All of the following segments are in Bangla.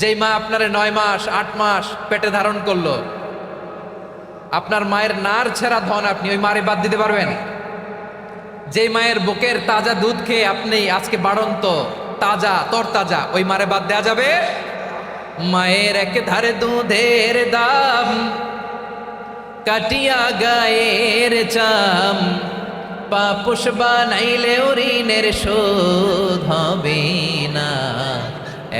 যেই মা আপনারে নয় মাস, আট মাস পেটে ধারণ করল, আপনার মায়ের নার ছেঁড়া ধন আপনি ওই মারে বাদ দিতে পারবেন? যেই মায়ের বুকের তাজা দুধ খেয়ে আপনি আজকে বাড়ন্ত, তাজা, তরতাজা, ওই মারে বাদ দেওয়া যাবে? মায়ের এক ধারে দুধের দাম, কাটিয়া গায়ের চাম, পাপুষ বানাইলে ঋণের শোধ হবে না।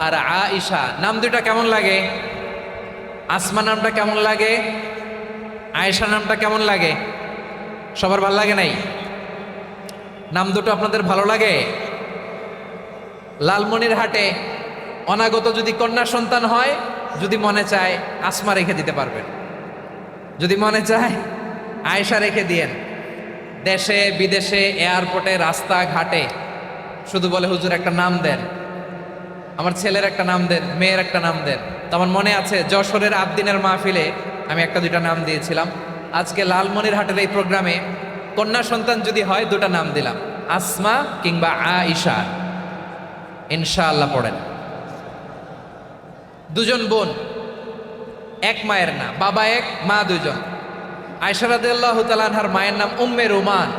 আর আয়েশা, নাম দুটা কেমন লাগে? আসমা নামটা কেমন লাগে? আয়েশা নামটা কেমন লাগে? সবার ভালো লাগে নাই? নাম দুটো আপনাদের ভালো লাগে? লালমনির হাটে অনাগত যদি কন্যা সন্তান হয়, যদি মনে চায় আসমা রেখে দিতে পারবেন। যদি মনে চায় আয়েশা রেখে দিয়েন। দেশে, বিদেশে এয়ারপোর্টে রাস্তাঘাটে, শুধু বলে হুজুর একটা নাম দেন। আমার ছেলের একটা নাম দেন, মেয়ের একটা নাম দেন। তো আমার মনে আছে, যশোরের আবদিনের মাহফিলে আমি একটা দুইটা নাম দিয়েছিলাম। আজকে লালমনির হাটের এই প্রোগ্রামে কন্যা সন্তান যদি হয়, দুটা নাম দিলাম। আসমা কিংবা আইসা ইনশাআল্লাহ পড়েন। দুজন বোন, এক মায়ের না বাবা এক, মা দুজন আয়সা রাদি আল্লাহ তালানহার মায়ের নাম উম্মে রোমান।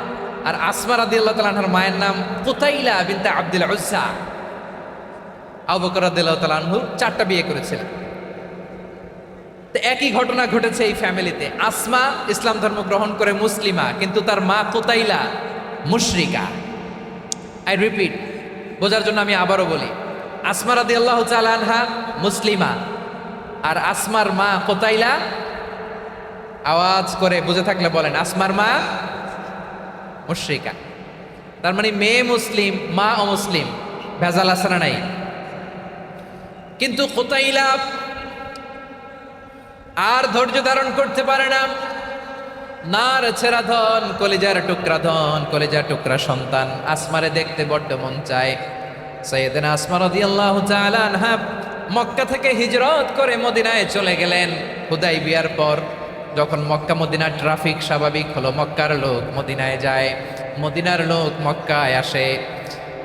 আর আসমা রাদি আল্লাহ তালানহার মায়ের নাম কুতাইলা বিনতে আব্দুল উজ্জা। আবু বকর আনহু চারটা বিয়ে করেছিলেন। তো একই ঘটনা ঘটেছে এই ফ্যামিলিতে। আসমা ইসলাম ধর্ম গ্রহণ করে মুসলিমা, কিন্তু তার মা কোতাইলা মুশরিকা। আই রিপিট বোঝার জন্য আমি আবারও বলি, আসমা রাদি আল্লাহ আনহা মুসলিমা, আর আসমার মা কোতাইলা, আওয়াজ করে বুঝে থাকলে বলেন, আসমার মা মুশরিকা। তার মানে মেয়ে মুসলিম, মা অমুসলিম, ভেজাল আসানা নাই? কিন্তু কোতাইলা আর ধৈর্য ধারণ করতে পারে না। নার ছেড়া ধন, কলেজার টুকরা ধন, কলেজার টুকরা সন্তান। আসমারে দেখতে বড্ড মন চায়। সৈয়দিন আসমা রাদিয়াল্লাহু তাআলা আনহা মক্কা থেকে হিজরত করে মদিনায় চলে গেলেন। হুদাই বিয়ার পর যখন মক্কা মদিনার ট্রাফিক স্বাভাবিক হলো, মক্কার লোক মদিনায় যায়। মদিনার লোক মক্কায় আসে।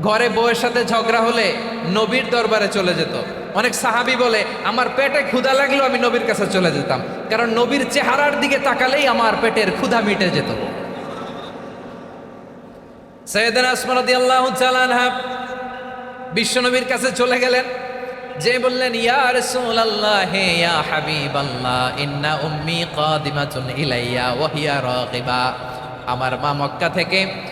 ঘরে বউয়ের সাথে ঝগড়া হলে নবীর দরবারে চলে যেত। অনেক সাহাবি বলে, আমার পেটে ক্ষুধা লাগলেও আমি নবীর কাছে চলে যেতাম। কারণ নবীর চেহারার দিকে তাকালেই আমার পেটের ক্ষুধা মিটে যেত। সৈয়দান আসমানদি আল্লাহ বিশ্বনবীর কাছে চলে গেলেন। যে বললেন ইন্না উম্মি ইলাইয়া আমার মা মক্কা থেকে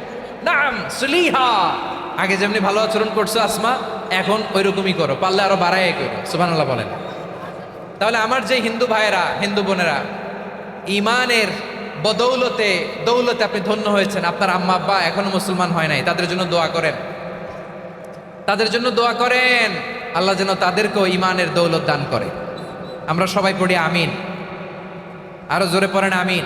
নাম সুলিহা। আগে যেমনি ভালো আচরণ করছ আসমা, এখন ওই রকমই করো। পারলে আরও বাড়াই করো সুবহানাল্লাহ বলেন। তাহলে আমার যে হিন্দু ভাইয়েরা, হিন্দু বোনেরা ইমানের বদৌলতে, দৌলতে আপনি ধন্য হয়েছেন। আপনার আম্মা, আব্বা এখনও মুসলমান হয় নাই, তাদের জন্য দোয়া করেন। তাদের জন্য দোয়া করেন। আল্লাহ যেন তাদেরকেও ইমানের দৌলত দান করে। আমরা সবাই পড়ি আমিন। আরও জোরে পড়েন আমিন।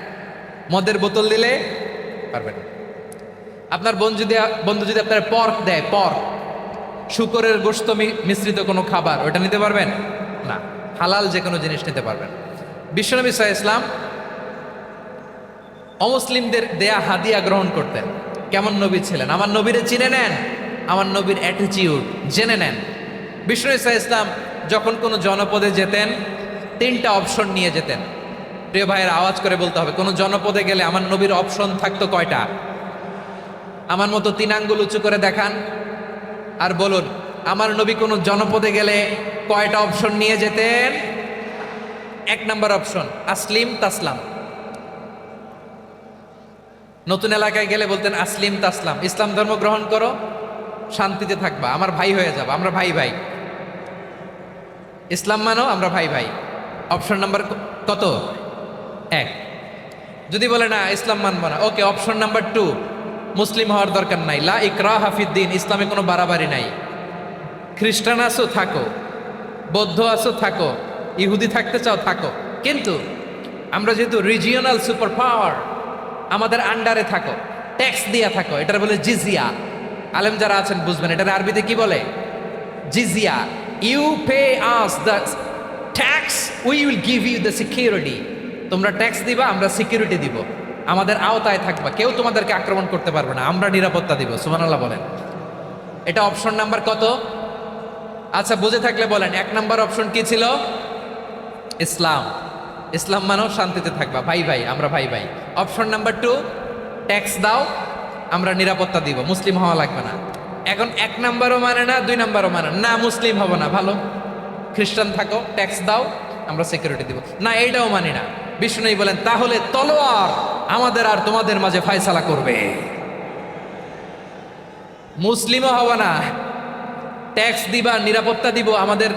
মদের বোতল দিলে পারবেন। আপনার বন্ধু যদি বন্ধু যদি আপনার পর্ক দেয় পর্ক শুকরের গোস্ত মিশ্রিত কোনো খাবার, ওটা নিতে পারবেন? না, হালাল যে কোনো জিনিস নিতে পারবেন। বিশ্বনবী সাহা ইসলাম অমুসলিমদের দেয়া হাদিয়া গ্রহণ করতেন। কেমন নবী ছিলেন? আমার নবীরে চিনে নেন, আমার নবীর অ্যাটিচিউড জেনে নেন। বিষ্ণু ইসা ইসলাম যখন কোনো জনপদে যেতেন, তিনটা অপশন নিয়ে যেতেন। প্রিয় ভাইয়ের আওয়াজ করে বলতে হবে, কোনো জনপদে গেলে আমার নবীর অপশন থাকতো কয়টা? আমার মতো তিন আঙ্গুল উঁচু করে দেখান আর বলুন, আমার নবী কোনো জনপদে গেলে কয়টা অপশন নিয়ে যেতেন? এক নাম্বার অপশন, আসলিম তাসলাম। নতুন এলাকায় গেলে বলতেন, আসলিম তাসলাম। ইসলাম ধর্ম গ্রহণ করো, শান্তিতে থাকবা, আমার ভাই হয়ে যাব, আমরা ভাই ভাই। ইসলাম মানো, আমরা ভাই ভাই। অপশন নাম্বার কত? এক। যদি বলে না, ইসলাম মানবো না, ওকে অপশন নাম্বার টু মুসলিম হওয়ার দরকার নাই। লা ইকরা হাফিদ্দিন ইসলামে কোনো বাড়াবাড়ি নাই। খ্রিস্টান আসো থাকো। বৌদ্ধ আসো থাকো। ইহুদি থাকতে চাও, থাকো। কিন্তু আমরা যেহেতু রিজিওনাল সুপার পাওয়ার আমাদের আন্ডারে থাকো। ট্যাক্স দিয়া থাকো, এটার বলে জিজিয়া। আলেম যারা আছেন, বুঝবেন, এটার আরবিতে কি বলে? জিজিয়া। You pay us the tax we will give you the security তোমরা ট্যাক্স দিবা, আমরা সিকিউরিটি দিব। আমাদের আওতায় থাকবা। কেউ তোমাদেরকে আক্রমণ করতে পারবে না। আমরা নিরাপত্তা দিব। সুমানাল্লাহ বলেন। এটা অপশন নাম্বার কত? আচ্ছা বুঝে থাকলে বলেন। এক নাম্বার অপশন কি ছিল? ইসলাম। ইসলাম মানো শান্তিতে থাকবা। ভাই ভাই, আমরা ভাই ভাই। অপশন নাম্বার টু ট্যাক্স দাও, আমরা নিরাপত্তা দিব। মুসলিম হওয়া লাগবে না। এখন এক নাম্বারও মানে না, দুই নাম্বারও মানে না। মুসলিম হব না। ভালো? খ্রিস্টান থাকো ট্যাক্স দাও। আমরা সিকিউরিটি দিব। না, এইটাও মানি না। বিষ্ণু বলেন, তাহলে তলোয়ার আমাদের আর তোমাদের মাঝে ফায়সালা করবে। মুসলিমও হব না। ট্যাক্স দিবা, নিরাপত্তা দিব, আমাদের,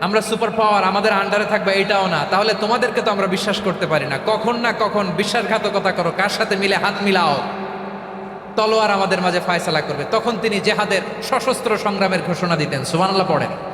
আমরা সুপার পাওয়ার, আমাদের আন্ডারে থাকবে এটাও না। তাহলে তোমাদেরকে তো আমরা বিশ্বাস করতে পারি না। কখন না কখন বিশ্বাসঘাতকতা করো, কার সাথে মিলে হাত মিলাও। তলোয়ার আমাদের মাঝে ফায়সালা করবে। তখন তিনি জেহাদের সশস্ত্র সংগ্রামের ঘোষণা দিতেন। সুবহানাল্লাহ পড়েন।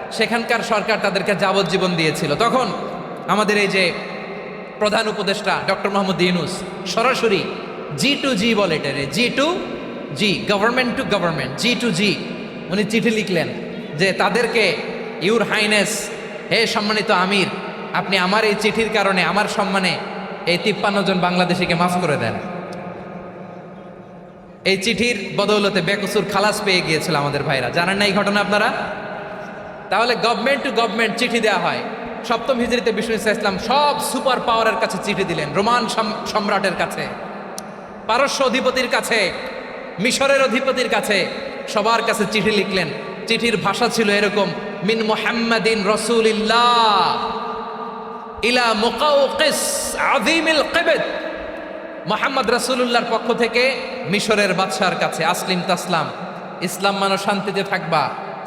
সেখানকার সরকার তাদেরকে যাবজ্জীবন দিয়েছিল। তখন আমাদের এই যে প্রধান উপদেষ্টা ডক্টর মোহাম্মদ ইউনুস সরাসরি জি টু জি বলে এটারে G to G government to government G to G, উনি চিঠি লিখলেন যে তাদেরকে ইউর হাইনেস, হে সম্মানিত আমির, আপনি আমার এই চিঠির কারণে আমার সম্মানে এই তিপ্পান্ন জন বাংলাদেশিকে মাফ করে দেন। এই চিঠির বদৌলতে বেকসুর খালাস পেয়ে গিয়েছিল আমাদের ভাইরা। জানেন না এই ঘটনা আপনারা? তাহলে গভর্নমেন্ট টু গভর্নমেন্ট চিঠি দেওয়া হয়। সপ্তম হিজড়িতে বিষ্ণু ইসলাম সব সুপার পাওয়ারের কাছে চিঠি দিলেন, রোমান সম্রাটের কাছে, পারস্য অধিপতির কাছে, মিশরের অধিপতির কাছে, সবার কাছে চিঠি লিখলেন। চিঠির ভাষা ছিল এরকম, মিন মোহাম্মদিন রসুলিল্লাহ ইলা মুকাউকিস কিবত। মোহাম্মদ রাসূলুল্লাহর পক্ষ থেকে মিশরের বাদশার কাছে, আসলিম তাসলাম, ইসলাম মানো শান্তিতে থাকবা।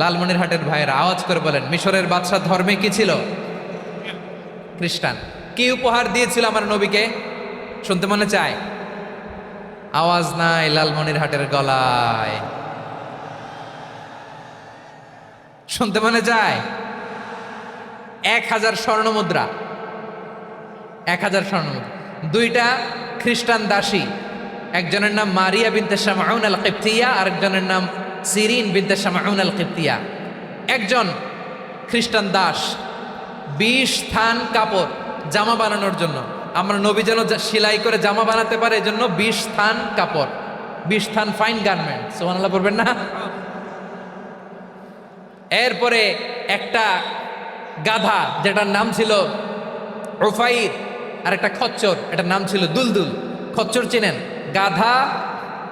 লালমনিরহাটের ভাইয়েরা আওয়াজ করে বলেন, মিশরের বাদশাহ ধর্মে কি ছিল? খ্রিস্টান, কি উপহার দিয়েছিল আমার নবীকে? শুনতে মনে চায়, আওয়াজ নাই লালমনিরহাটের গলায়। শুনতে মনে যায় এক হাজার স্বর্ণ মুদ্রা। এক হাজার স্বর্ণ মুদ্রা। দুইটা খ্রিস্টান দাসী, একজনের নাম মারিয়া বিনতে শামাউন আল কিপ্তিয়া আরেকজনের নাম সিরিন বিনতে শামাউন আল কিপ্তিয়া একজন খ্রিস্টান দাস, বিশ থান কাপড় জামা বানানোর জন্য। আমরা নবী যেন সেলাই করে জামা বানাতে পারে, এজন্য বিশ থান কাপড়, বিশ থান ফাইন গার্মেন্ট সোহানাল্লাহ পড়বেন না? এরপরে একটা গাধা, যেটার নাম ছিল রোফাইর আর একটা খচ্চর, এটার নাম ছিল দুলদুল। খচ্চর চেনেন? গাধা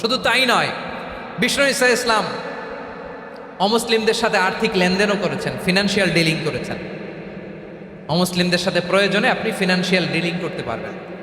শুধু তাই নয়, বিষ্ণু ইসা ইসলাম অমুসলিমদের সাথে আর্থিক লেনদেনও করেছেন ফিনান্সিয়াল ডিলিং করেছেন। অমুসলিমদের সাথে প্রয়োজনে আপনি ফিনান্সিয়াল ডিলিং করতে পারবেন।